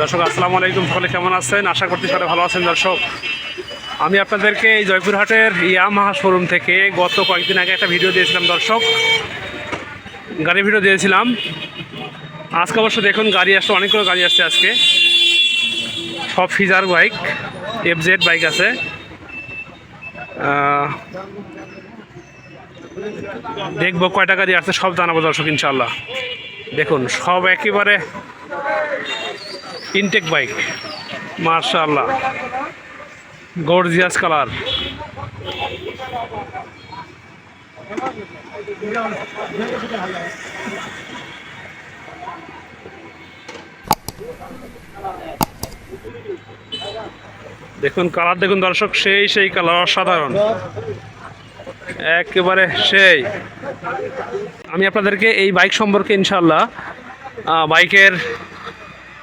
দর্শক, আসসালামু আলাইকুম। সকলে কেমন আছেন? আশা করতে সকলে ভালো আছেন। দর্শক, আমি আপনাদেরকে এই জয়পুরহাটের ইয়ামাহা শোরুম থেকে গত কয়েকদিন আগে একটা ভিডিও দিয়েছিলাম। দর্শক গাড়ি ভিডিও দিয়েছিলাম। আজকে অবশ্য দেখুন গাড়ি আসছে, অনেকগুলো গাড়ি আসছে আজকে। সব Fazer bike F Z bike আছে। দেখব কয়টা গাড়ি আসছে, সব জানাব দর্শক ইনশাল্লাহ দেখুন, সব একেবারে ইনটেক বাইক মার্শাল্লাহ গর্জিয়াস কালার দেখুন কালার, দেখুন দর্শক, সেই সেই কালার অসাধারণ। একেবারে সেই। আমি আপনাদেরকে এই বাইক সম্পর্কে ইনশাল্লাহ বাইকের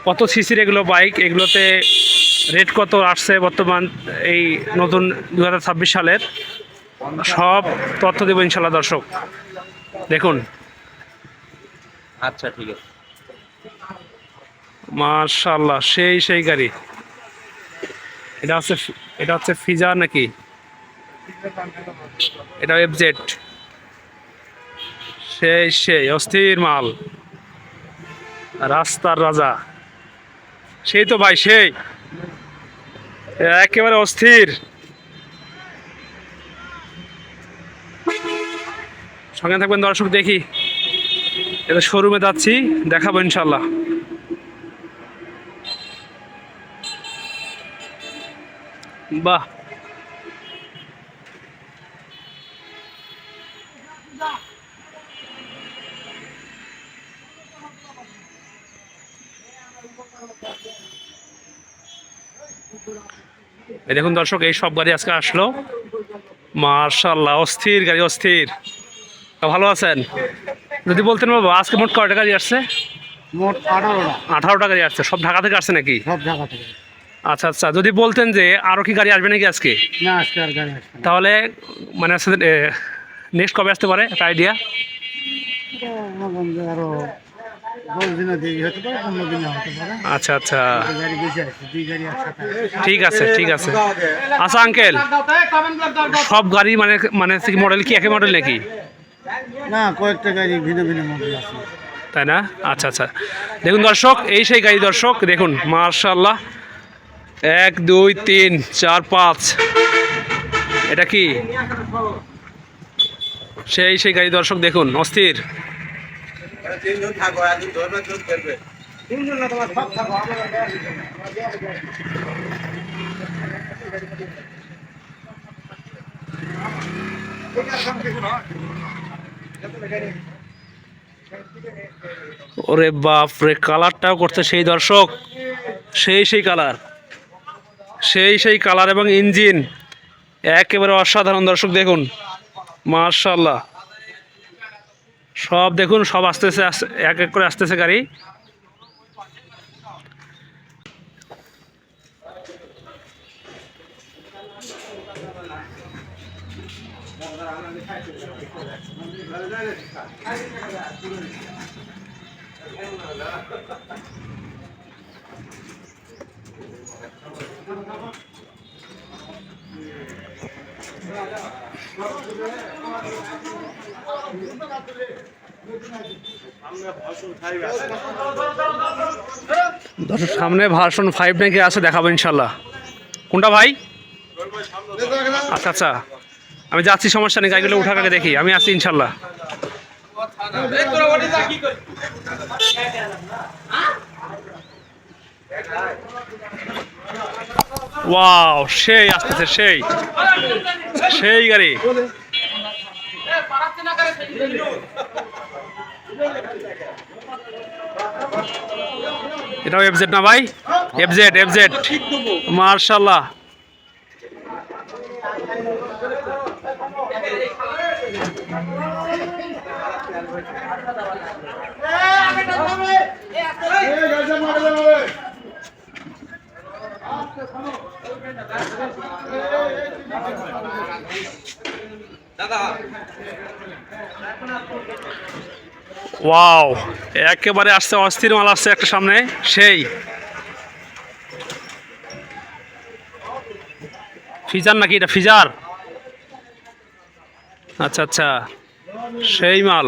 কত সিসির এগুলো বাইক, এগুলোতে রেট কত আসছে বর্তমান এই নতুন দু হাজার ছাব্বিশ সালের, সব তথ্য দেবো ইনশাল্লাহ দর্শক। দেখুন। আচ্ছা ঠিক আছে। মার্শাল্লাহ সেই সেই গাড়ি। এটা হচ্ছে এটা হচ্ছে ফিজা নাকি? এটা এফজেড সেই সেই অস্থির মাল। রাস্তার রাজা। সেই তো ভাই সেই। একেবারে অস্থির। সঙ্গে থাকবেন দর্শক, দেখি। এটা শোরুমে যাচ্ছি, দেখাবো ইনশাল্লাহ বাহ। দেখুন দর্শক, এই সব গাড়ি আজকে আসলো। মার্শাল্লাহ অস্থির গাড়ি, অস্থির। ভালো আছেন? যদি বলতেন বাবা আজকে মোট কয়টা গাড়ি আসছে? মোট আঠারোটা। আঠারোটা গাড়ি আসছে। সব ঢাকা থেকে আসছে নাকি? সব জায়গা থেকে। আচ্ছা আচ্ছা যদি বলতেন যে আরও কি গাড়ি আসবে নাকি আজকে? না আজকে আর গাড়ি আসবে না। তাহলে মানে নেক্সট কবে আসতে পারে? একটা আইডিয়া এটা ভাবলাম যে আরও দশ দিনে দেরি হতে পারে পনেরো দিনে হতে পারে। আচ্ছা আচ্ছা। দুই গাড়ি বেশি আসছে দুই গাড়ি একসাথে আসছে। ঠিক আছে ঠিক আছে। আচ্ছা আঙ্কেল সব গাড়ি মানে মানে মডেল কি একই মডেল নাকি? না, কয়েকটা গাড়ি ভিন্ন ভিন্ন মডেল আছে। তাই না? আচ্ছা আচ্ছা। দেখুন দর্শক, এই সেই গাড়ি দর্শক, দেখুন মার্শাল্লাহ এক, দুই, তিন, চার, পাঁচ। এটা কি? সেই সেই গাড়ি দর্শক, দেখুন, অস্থির। ওরে বাপ রে কালারটাও করছে সেই দর্শক। সেই সেই কালার। সেই সেই কালার এবং ইঞ্জিন। একেবারে অসাধারণ দর্শক, দেখুন। মার্শাল্লাহ সব দেখুন, সব আসতেছে, আস- এক এক করে আসতেছে গাড়ি। সামনে ভার্সন ফাইভ নাকি আছে, দেখাবো ইনশাল্লাহ কোনটা ভাই? আচ্ছা আচ্ছা। আমি যাচ্ছি, সমস্যা নেই, গাড়িগুলো উঠার আগে দেখি। আমি আছি ইনশাল্লাহ ওয়াও সেই আসতেছে সেই। সেই গাড়ি। এটাও এফজেড না ভাই? এফজেড এফজেড মার্শাল্লাহ। ওয়াও একেবারে আসছে, অস্থির মাল আসছে একটা সামনে, সেই। ফিজার নাকি এটা? ফিজার? আচ্ছা আচ্ছা সেই মাল।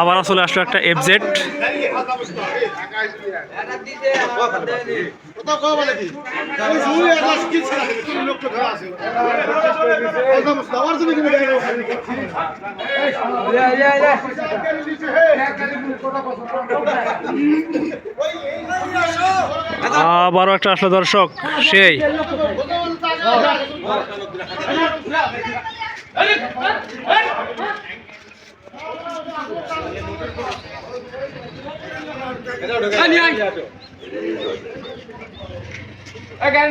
আবার আসলে আসলো একটা এফজেড শুনি একটা স্কিল দর্শক সেই। একদম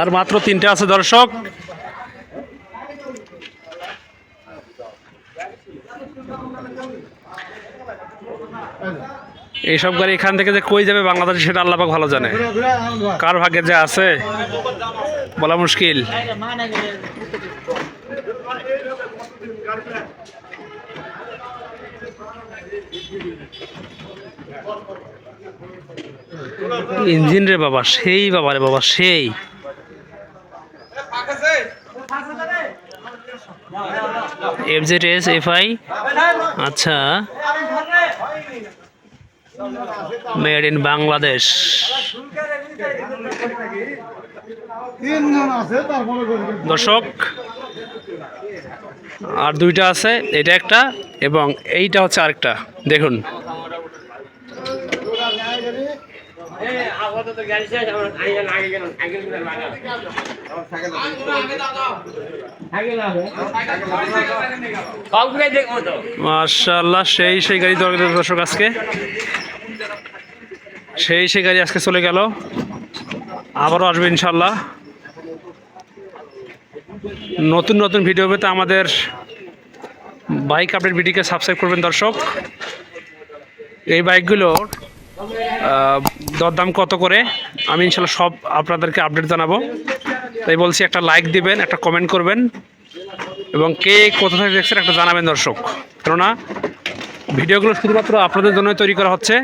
আর মাত্র তিনটে আছে দর্শক। এইসব গাড়ি এখান থেকে যে কই যাবে বাংলাদেশে সেটা আল্লাপাক ভালো জানে। কার ভাগ্যে যে আছে, বলা মুশকিল। ইঞ্জিন রে বাবা সেই বাবা রে বাবা সেই। F Z S F I আচ্ছা। মেড ইন বাংলাদেশ দর্শক আর দুইটা আছে, এটা একটা এবং এইটা হচ্ছে আরেকটা। দেখুন। মার্শাল্লাহ সেই সেই গাড়ি দর- দর্শক আজকে। সেই সেই গাড়ি আজকে চলে গেল। আবারও আসবে ইনশাল্লাহ নতুন নতুন ভিডিও পেতে আমাদের বাইক আপডেট ভিডিওকে সাবস্ক্রাইব করবেন দর্শক। এই বাইকগুলোর দরদাম কত করে? আমি ইনশাল্লাহ সব আপনাদেরকে আপডেট জানাব। তাই বলছি, একটা লাইক দিবেন, একটা কমেন্ট করবেন এবং কে কোথা থেকে দেখছেন একটা জানাবেন দর্শক। কেননা ভিডিওগুলো শুধুমাত্র আপনাদের জন্যই তৈরি করা হচ্ছে।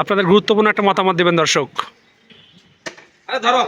আপনাদের গুরুত্বপূর্ণ একটা মতামত দেবেন দর্শক। ধরো।